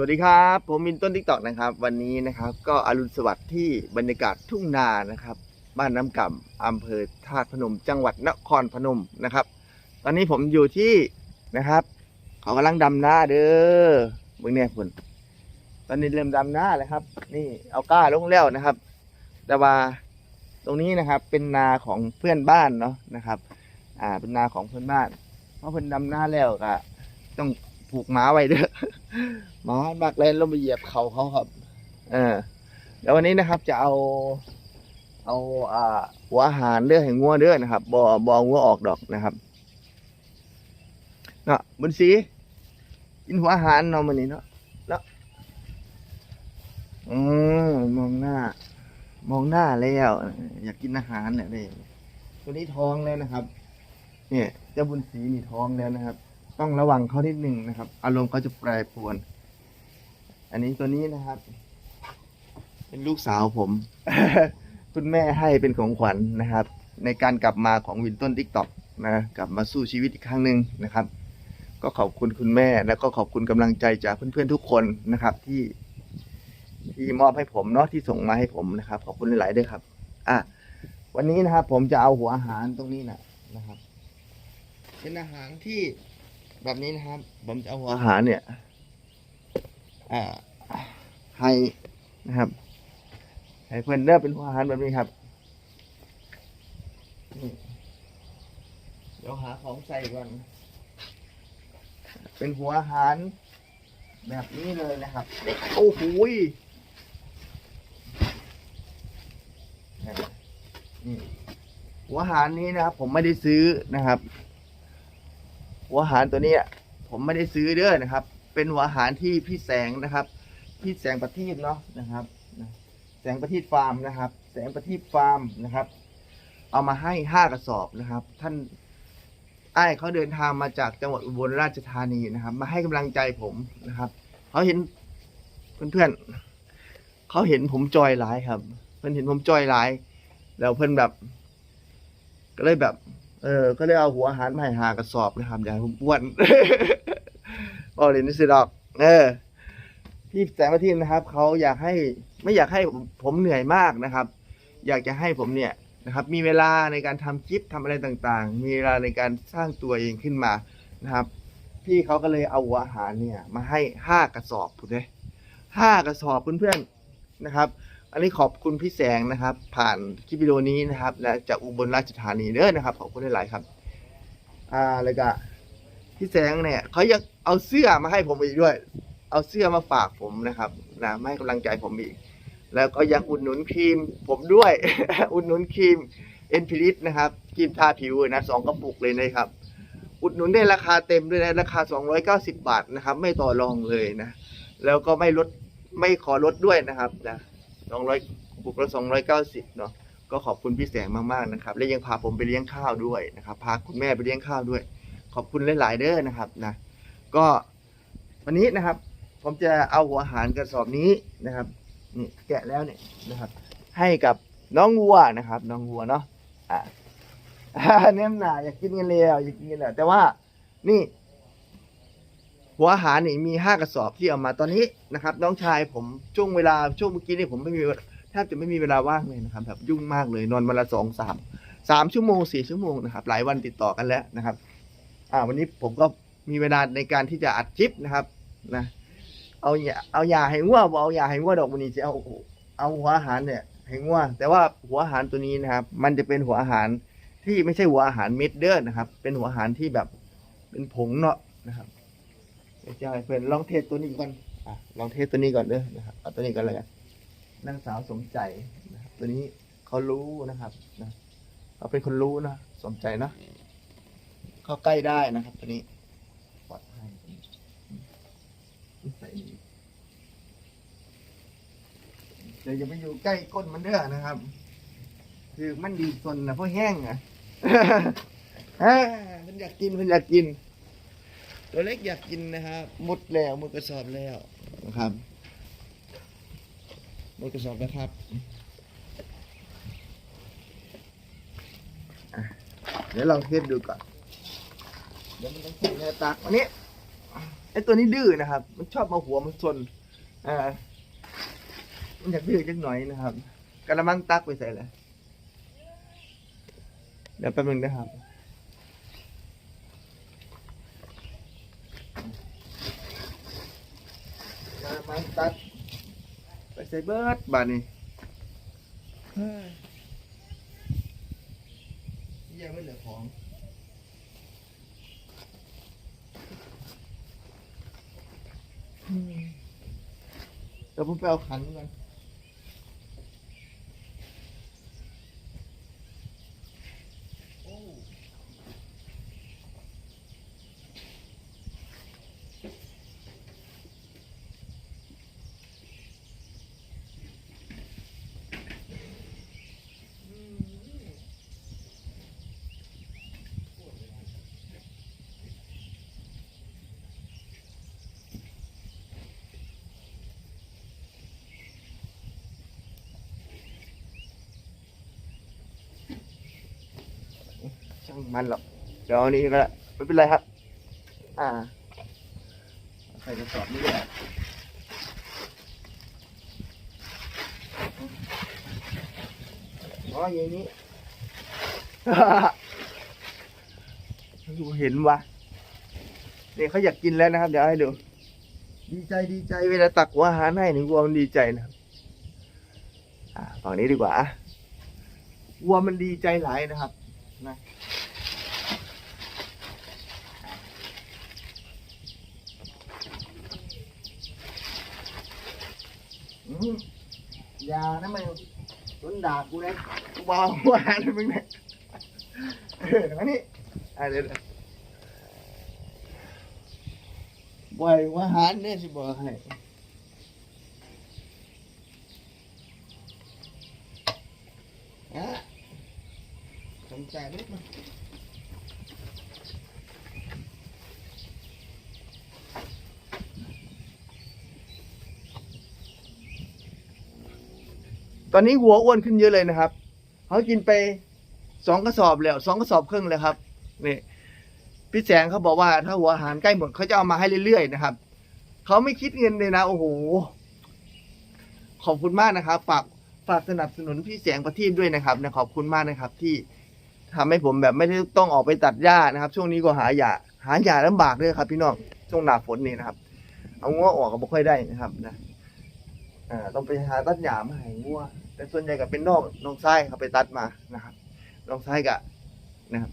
วัสดีครับ ผมมินต้นทิกตอกนะครับ วันนี้นะครับ ก็อรุณสวัสดิ์ที่บรรยากาศทุ่งนานะครับ บ้านน้ำก่ำอำเภอธาตุพนม จังหวัดนครพนมนะครับ ตอนนี้ผมอยู่ที่นะครับ เขากำลังดำนาเด้อเบิ่งเนี่ยคุณตอนนี้เริ่มดำนาแล้วครับ นี่เอาก้าลงแล้วนะครับ แต่ว่าตรงนี้นะครับเป็นนาของเพื่อนบ้านเนาะนะครับ อ่าเป็นนาของเพื่อนบ้าน เพราะเพิ่อนดำนาแล้วก็ต้องผูกม้าไว้เด้อ หมาบักแลนลงไปเหยียบเขาเขาครับเออเดี๋ยววันนี้นะครับจะเอาเอาอ่าหัวอาหารเลือดแห่งงัวเด้อนะครับบ่บ่เองัวออกดอกนะครับเนาะบุญศรีกินหัวอาหารเนาะมันนี้เนาะเนาะอืมมองหน้า มองหน้าแล้วอยากกินอาหารเนี่ยเลยตัวนี้ท้องแล้วนะครับ เนี่ยเจ้าบุญศรีมีท้องแล้วนะครับ ต้องระวังเขานิดหนึ่งนะครับ อารมณ์เขาจะแปรปรวน อันนี้ตัวนี้นะครับ เป็นลูกสาวผม คุณแม่ให้เป็นของขวัญนะครับ ในการกลับมาของวินต้นทิกตอกนะกลับมาสู้ชีวิตอีกครั้งหนึ่งนะครับ ก็ขอบคุณคุณแม่แล้วก็ขอบคุณกำลังใจจากเพื่อนๆทุกคนนะครับ ที่ ที่มอบให้ผมเนาะที่ส่งมาให้ผมนะครับ ขอบคุณหลายๆด้วยครับ อะวันนี้นะครับ ผมจะเอาหัวอาหารตรงนี้นะนะครับ เป็นอาหารที่แบบนี้นะครับ ผมจะเอาหัวอาหารเนี่ย ให้นะครับให้เพื่อนเลือกเป็นหัวหารแบบนี้ครับเดี๋ยวหาของใส่ก่อน เป็นหัวหารแบบนี้เลยนะครับ โอ้โหหัวหารนี้นะครับ ผมไม่ได้ซื้อนะครับ หัวหารตัวนี้ผมไม่ได้ซื้อเด้อนะครับ เป็นหัวอาหารที่พี่แสงนะครับ พี่แสงประทีปเนาะนะครับ แสงประทีปฟาร์มนะครับ แสงประทีปฟาร์มนะครับ เอามาให้ห้ากระสอบนะครับ ท่านไอ้เขาเดินทางมาจากจังหวัดอุบลราชธานีนะครับ มาให้กำลังใจผมนะครับเขาเห็นเพื่อนๆเขาเห็นผมจอยหลายครับเพื่อนเห็นผมจอยหลายแล้วเพื่อนแบบ ก็เลยแบบ เออ ก็เลยเอาหัวอาหารมาให้หากระสอบนะครับอย่าให้ผมอ้วน บอเลยนี่สิดอก เออพี่แสงประทีปนะครับเขาอยากให้ไม่อยากให้ผมเหนื่อยมากนะครับ อยากจะให้ผมเนี่ยนะครับ มีเวลาในการทำคลิปทำอะไรต่างๆ มีเวลาในการสร้างตัวเองขึ้นมานะครับ พี่เขาก็เลยเอาอาหารเนี่ย มาให้ห้ากระสอบถูกไหมห้ากระสอบเพื่อนๆนะครับ อันนี้ขอบคุณพี่แสงนะครับ ผ่านคลิปวิดีโอนี้นะครับ และจากอุบลราชธานีเด้อนะครับขอบคุณหลายๆครับ อ่าแล้วก็พี่แสงเนี่ยเขายัง เอาเสื้อมาให้ผมอีกด้วย เอาเสื้อมาฝากผมนะครับนะให้กำลังใจผมอีก แล้วก็ยังอุดหนุนครีมผมด้วย อุดหนุนครีมเอ็นพิริสนะครับครีมทาผิวนะสองกระปุกเลยนะครับ อุดหนุนได้ราคาเต็มด้วยนะราคา 290 บาทนะครับ ไม่ต่อรองเลยนะ แล้วก็ไม่ลดไม่ขอลดด้วยนะครับนะ200ปุกละ290เนาะก็ขอบคุณพี่แสงมากๆนะครับ และยังพาผมไปเลี้ยงข้าวด้วยนะครับ พาคุณแม่ไปเลี้ยงข้าวด้วย ขอบคุณหลาย ๆ เด้อนะครับนะ ก็วันนี้นะครับ ผมจะเอาหัวอาหารกระสอบนี้นะครับนี่แกะแล้วเนี่ยนะครับ ให้กับน้องวัวนะครับ น้องวัวเนาะอะเนื้อหนาอยากกินกันแล้วอยากกินกันแล้วแต่ว่านี่ หัวอาหารนี่มีห้ากระสอบที่เอามาตอนนี้นะครับ น้องชายผมช่วงเวลาช่วงเมื่อกี้นี่ผมไม่มีแทบจะไม่มีเวลาว่างเลยนะครับ แบบยุ่งมากเลยนอนวันละสองสามสามชั่วโมงสี่ชั่วโมงนะครับ หลายวันติดต่อกันแล้วนะครับ อ่า วันนี้ผมก็ มีเวลาในการที่จะอัดคลิปนะครับนะเอาอย่าเอายาให้งัวบ่เอายาให้งัวดอกวันนี้จะเอาเอาหัวอาหารเนี่ยให้งัวแต่ว่าหัวอาหารตัวนี้นะครับ มันจะเป็นหัวอาหารที่ไม่ใช่หัวอาหารเม็ดเด้อนะครับ เป็นหัวอาหารที่แบบเป็นผงเนาะนะครับเจะให้เพื่อนลองเทสตัวนี้ก่อนอะลองเทสตัวนี้ก่อนเด้อนะครับเอาตัวนี้ก่อนเลยกันนางสาวสมใจนะครับตัวนี้เขารู้นะครับนะเขาเป็นคนรู้นะสมใจนะเข้าใกล้ได้นะครับ ตัวนี้ปลอดภัย ใส่นี่ เดี๋ยวอย่าไปอยู่ใกล้ก้นมันเด้อนะครับ คือมันดีสนนะเพราะแห้งอะอ่ามันอยากกินมันอยากกิน ตัวเล็กอยากกินนะครับหมดแล้วหมดกระสอบแล้วนะครับหมดกระสอบแล้วครับเดี๋ยวลองเทสดูก่อนเดี๋ยวมันต้องใส่เนื้อตักอันนี้ไอ้ตัวนี้ดื้อนะครับ มันชอบมาหัวมันซนอ่า มันอยากดื้อจักหน่อยนะครับกระมังตักไปใส่เลยเดี๋ยวแป๊บนึงนะครับ กระมังตักไปใส่เบิร์ดบาดนี้เฮ้ยยังไม่เหลือของเดี๋ยวผมไปเอาขันก่อน มันหรอกเดี๋ยวนี้ก็ได้ไม่เป็นไรครับ อ่าใส่กระสอบนี้แหละอ๋ออย่างนี้ดูเห็นวะเนี่ยเขาอยากกินแล้วนะครับ เดี๋ยวให้ดู ดีใจดีใจเวลาตักหัวอาหารให้หนึ่งวัวมันดีใจนะครับอ่าฝั่งนี้ดีกว่าอะวัวมันดีใจหลายนะครับนะ อืมอย่านะมึงโดนด่ากูนะกูบอกว่าหาเลยมึงเนี่ยเออมานี่อะเดี๋ยวเดี๋ยวบ่อยว่าหารเนี่ยสิบอกให้อะสนใจนิดมั้ย อนนี้หัวอ้วนขึ้นเยอะเลยนะครับเขากินไปสองกระสอบแล้วสองกระสอบครึ่งแล้วครับนี่พี่แสงเขาบอกว่าถ้าหัวอาหารใกล้หมดเขาจะเอามาให้เรื่อยๆนะครับเขาไม่คิดเงินเลยนะโอ้โหขอบคุณมากนะครับฝากฝากสนับสนุนพี่แสงประทีปด้วยนะครับนะขอบคุณมากนะครับ ที่ทำให้ผมแบบไม่ได้ต้องออกไปตัดหญ้านะครับ ช่วงนี้ก็หาหญ้าหาหญ้าลำบากด้วยครับ พี่น้องช่วงหนาฝนนี่นะครับ เอางัวออกก็ไม่ค่อยได้นะครับนะ อ่าต้องไปหาตัดหญ้ามาให้งัวแต่ส่วนใหญ่ก็เป็นน้องน้องไส้เขาไปตัดมานะครับน้องไส้กะนะครับ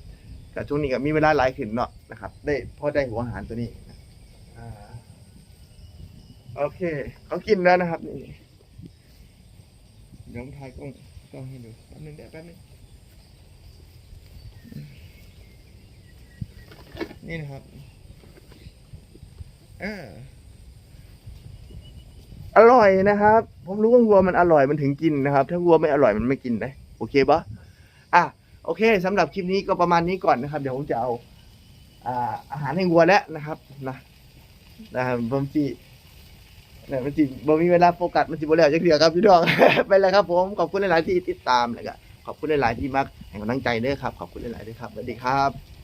แต่ช่วงนี้ก็มีเวลาหลายขึ้นเนาะนะครับ ได้พอได้หัวอาหารตัวนี้อ่าโอเคเขากินแล้วนะครับนี่เดี๋ยวผมถ่ายกล้องกล้องให้ดูแป๊บนึงเดี๋ยวแป๊บนึงนี่นะครับอ่า อร่อยนะครับ ผมรู้ว่าวัวมันอร่อยมันถึงกินนะครับ ถ้าวัวไม่อร่อยมันไม่กินนะโอเคปะอะโอเคสำหรับคลิปนี้ก็ประมาณนี้ก่อนนะครับ เดี๋ยวผมจะเอาอ่าอาหารให้วัวแล้วนะครับนะนะครับผมจีนี่ยมันจีบ่มีเวลาโฟกัสมันจีบ่แล้วจักเดียวครับพี่น้อง ไปเลยครับผมขอบคุณหลาย ๆ ที่ติดตามเลยก็ขอบคุณหลาย ๆ ที่มักให้กำลังใจด้อครับ ขอบคุณหลาย ๆ ด้วยครับสวัสดีครับ